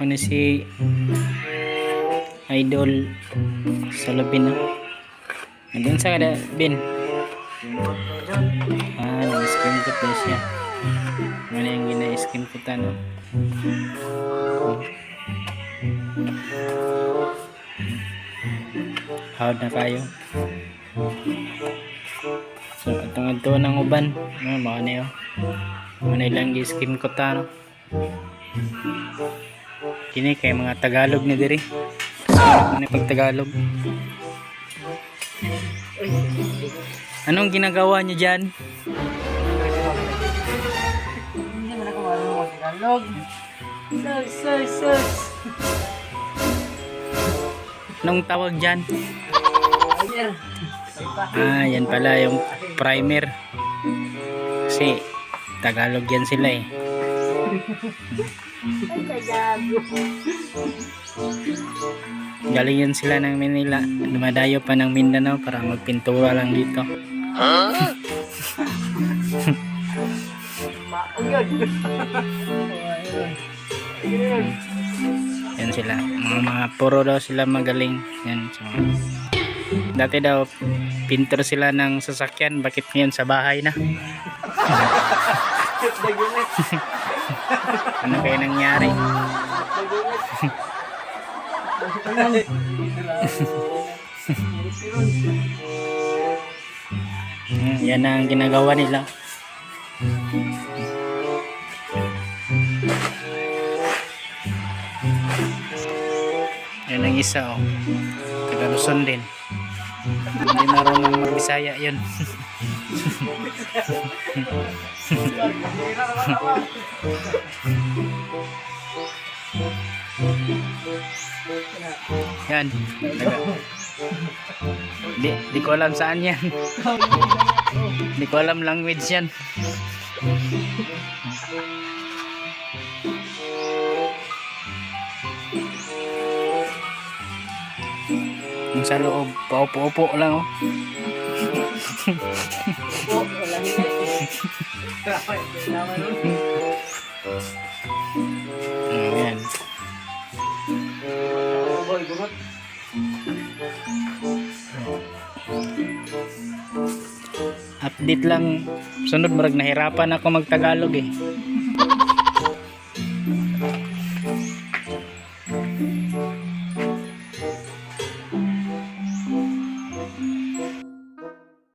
Ano si Idol sa Lupin no? Nandun sa kada bin. Ah, nag-skim coat na siya. Ano yung gina-skim coat no? Hawad na kayo. So, itong ito ng uban. Ano, mga niyo. Ano lang gi-skim coat no? Kini kay mga Tagalog ni diri. Ano pag Tagalog? Anong ginagawa niyo diyan? Mag-Tagalog. Sus, sus, sus. Anong tawag diyan? Ah, yan pala yung primer. Kasi Tagalog yan sila eh. Galing yan sila ng Manila. Dumadayo pa ng Mindanao para magpintura lang dito. Ayun. Yan sila. Mga mga puro daw sila magaling. Yan. So, dati daw pintor sila ng sasakyan. Bakit ngayon sa bahay na? Ano kaya nangyari? Hmm, yan ang ginagawa nila. Yan ang isa oh. Taga din. Hindi marunong magbisaya yun. Yan. Di, di ko alam saan yan. di ko alam language yan. Yung sa loob, paupo-upo lang oh. Po, wala hindi. Tama, nun. Ayan. Boy, gurot. Update lang. Sunod, marag nahirapan ako magtagalog eh.